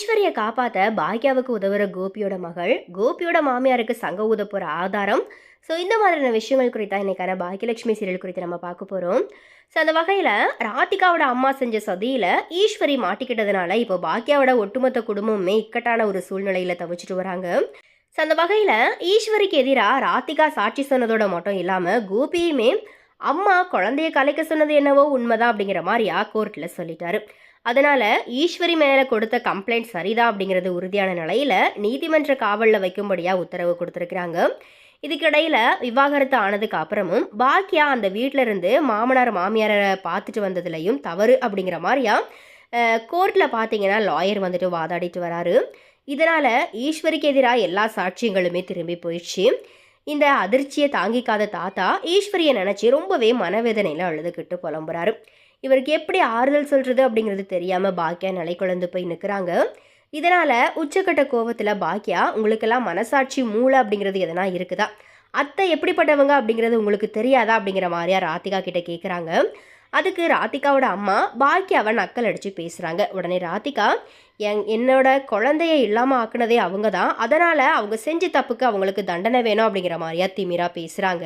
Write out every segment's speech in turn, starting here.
ஈஸ்வரியை காப்பாற்ற பாக்யாவுக்கு உதவுற கோபியோட மகள் கோபியோட மாமியாருக்கு சங்க ஊத போகிற ஆதாரம். ஸோ இந்த மாதிரியான விஷயங்கள் குறித்தா இன்னைக்கான பாக்கியலட்சுமி சீரியல் குறித்து நம்ம பார்க்க போகிறோம் ஸோ அந்த வகையில் ராதிகாவோட அம்மா செஞ்ச சதியில் ஈஸ்வரி மாட்டிக்கிட்டதுனால இப்போ பாக்யாவோட ஒட்டுமொத்த குடும்பமுமே இக்கட்டான ஒரு சூழ்நிலையில் தவிச்சிட்டு வராங்க. ஸோ அந்த வகையில் ஈஸ்வரிக்கு எதிராக ராதிகா சாட்சி சொன்னதோட மட்டும் இல்லாமல் கோபியுமே அம்மா குழந்தைய கலைக்க சொன்னது என்னவோ உண்மைதான் அப்படிங்கிற மாதிரியா கோர்ட்டில் சொல்லிட்டாரு. அதனால் ஈஸ்வரி மேலே கொடுத்த கம்ப்ளைண்ட் சரிதான் அப்படிங்கிறது உறுதியான நிலையில் நீதிமன்ற காவலில் வைக்கும்படியாக உத்தரவு கொடுத்துருக்குறாங்க. இதுக்கிடையில் விவாகரத்து ஆனதுக்கு அப்புறமும் பாக்கியா அந்த வீட்டில் இருந்து மாமனார் மாமியாரை பார்த்துட்டு வந்ததுலையும் தவறு அப்படிங்கிற மாதிரியா கோர்ட்டில் பார்த்தீங்கன்னா லாயர் வந்துட்டு வாதாடிட்டு வராரு. இதனால் ஈஸ்வரிக்கு எதிராக எல்லா சாட்சியங்களுமே திரும்பி போயிடுச்சு. இந்த அதிர்ச்சியை தாங்கிக்காத தாத்தா ஈஸ்வரியை நினச்சி ரொம்பவே மனவேதனையில் அழுதுகிட்டு புலம்புறாரு. இவருக்கு எப்படி ஆறுதல் சொல்கிறது அப்படிங்கிறது தெரியாமல் பாக்கியா நிலை குழந்து போய் நிற்கிறாங்க இதனால் உச்சக்கட்ட கோபத்தில் பாக்கியா உங்களுக்கெல்லாம் மனசாட்சி மூளை அப்படிங்கிறது எதனா இருக்குதா? அத்தை எப்படிப்பட்டவங்க அப்படிங்கிறது உங்களுக்கு தெரியாதா? அப்படிங்கிற மாதிரியா ராதிகா கிட்ட கேட்குறாங்க அதுக்கு ராதிகாவோட அம்மா பாக்கியாவை நக்கல் அடித்து பேசுகிறாங்க உடனே ராதிகா என் என்னோட குழந்தைய இல்லாமல் ஆக்குனதே அவங்க தான் அதனால் அவங்க செஞ்ச தப்புக்கு அவங்களுக்கு தண்டனை வேணும் அப்படிங்கிற மாதிரியா திமிரா பேசுகிறாங்க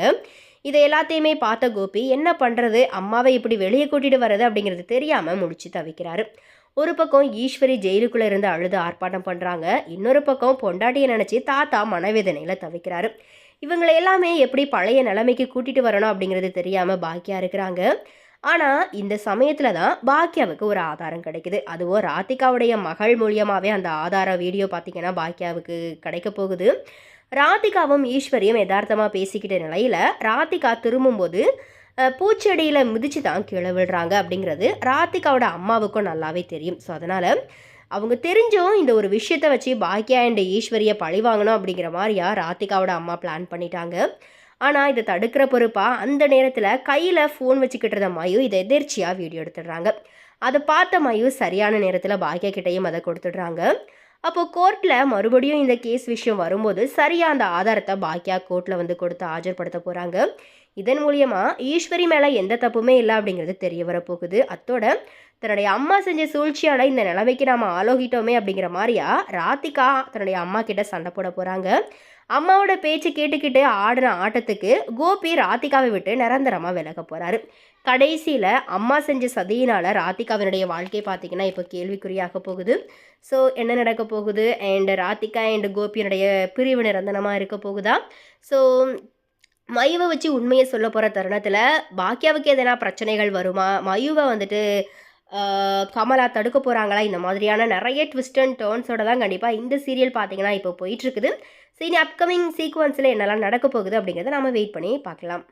இதை எல்லாத்தையுமே பார்த்த கோபி என்ன பண்ணுறது அம்மாவை இப்படி வெளியே கூட்டிகிட்டு வர்றது? அப்படிங்கிறது தெரியாமல் முடிச்சு தவிக்கிறாரு. ஒரு பக்கம் ஈஸ்வரி ஜெயிலுக்குள்ளே இருந்து அழுது ஆர்ப்பாட்டம் பண்ணுறாங்க இன்னொரு பக்கம் பொண்டாட்டியை நினச்சி தாத்தா மனவேதனையில் தவிக்கிறாரு. இவங்களை எல்லாமே எப்படி பழைய நிலைமைக்கு கூட்டிகிட்டு வரணும் அப்படிங்கிறது தெரியாமல் பாக்கியா இருக்கிறாங்க. ஆனால் இந்த சமயத்தில் தான் பாக்கியாவுக்கு ஒரு ஆதாரம் கிடைக்குது. அதுவும் ராதிகாவுடைய மகள் மூலியமாகவே அந்த ஆதார வீடியோ பார்த்திங்கன்னா பாக்கியாவுக்கு கிடைக்க போகுது. ராதிகாவும் ஈஸ்வரியும் யதார்த்தமாக பேசிக்கிட்ட நிலையில் ராதிகா திரும்பும்போது பூச்செடியில் மிதிச்சு தான் கீழே விழுறாங்க அப்படிங்கிறது ராதிகாவோட அம்மாவுக்கும் நல்லாவே தெரியும். ஸோ அதனால் அவங்க தெரிஞ்சும் இந்த ஒரு விஷயத்தை வச்சு பாக்கியா அண்ட் ஈஸ்வரியை பழி வாங்கணும் அப்படிங்கிற மாதிரியா ராதிகாவோட அம்மா பிளான் பண்ணிட்டாங்க. ஆனால் இதை தடுக்கிற பொறுப்பாக அந்த நேரத்தில் கையில் ஃபோன் வச்சுக்கிட்டு இருந்த மயு இதை எதிர்ச்சியாக வீடியோ எடுத்துடுறாங்க. அதை பார்த்த மயு சரியான நேரத்தில் பாக்கியா கிட்டேயும் அதை கொடுத்துடுறாங்க. அப்போது கோர்ட்டில் மறுபடியும் இந்த கேஸ் விஷயம் வரும்போது சரியாக அந்த ஆதாரத்தை பாக்கியா கோர்ட்டில் வந்து கொடுத்து ஆஜர்படுத்த போகிறாங்க இதன் மூலியமாக ஈஸ்வரி மேலே எந்த தப்புமே இல்லை அப்படிங்கிறது தெரிய வரப்போகுது அத்தோட தன்னுடைய அம்மா செஞ்ச சூழ்ச்சியான இந்த நிலைமைக்கு நாம் ஆலோகிட்டோமே அப்படிங்கிற மாதிரியா ராதிகா தன்னுடைய அம்மா கிட்ட சண்டை போட போகிறாங்க அம்மாவோட பேச்சு கேட்டுக்கிட்டு ஆடுற ஆட்டத்துக்கு கோபி ராதிகாவை விட்டு நிரந்தரமாக விலக போகிறாரு கடைசியில் அம்மா செஞ்ச சதியினால் ராதிகாவினுடைய வாழ்க்கை பார்த்திங்கன்னா இப்போ கேள்விக்குறியாக போகுது. ஸோ என்ன நடக்க போகுது? அண்ட் ராதிகா அண்ட் கோபியினுடைய பிரிவு நிரந்தரமாக இருக்க போகுதா? ஸோ மயுவை வச்சு உண்மையை சொல்ல போகிற தருணத்தில் பாக்கியாவுக்கு எதனா பிரச்சனைகள் வருமா? மயுவை வந்துட்டு கமலா தடுக்க போகிறாங்களா இந்த மாதிரியான நிறைய ட்விஸ்ட் அண்ட் டேர்ன்ஸோட தான் கண்டிப்பாக இந்த சீரியல் பார்த்தீங்கன்னா இப்போ போயிட்டுருக்குது சரி அப்கமிங் சீக்வன்ஸில் என்னெல்லாம் நடக்க போகுது அப்படிங்கிறத நம்ம வெயிட் பண்ணி பார்க்கலாம்.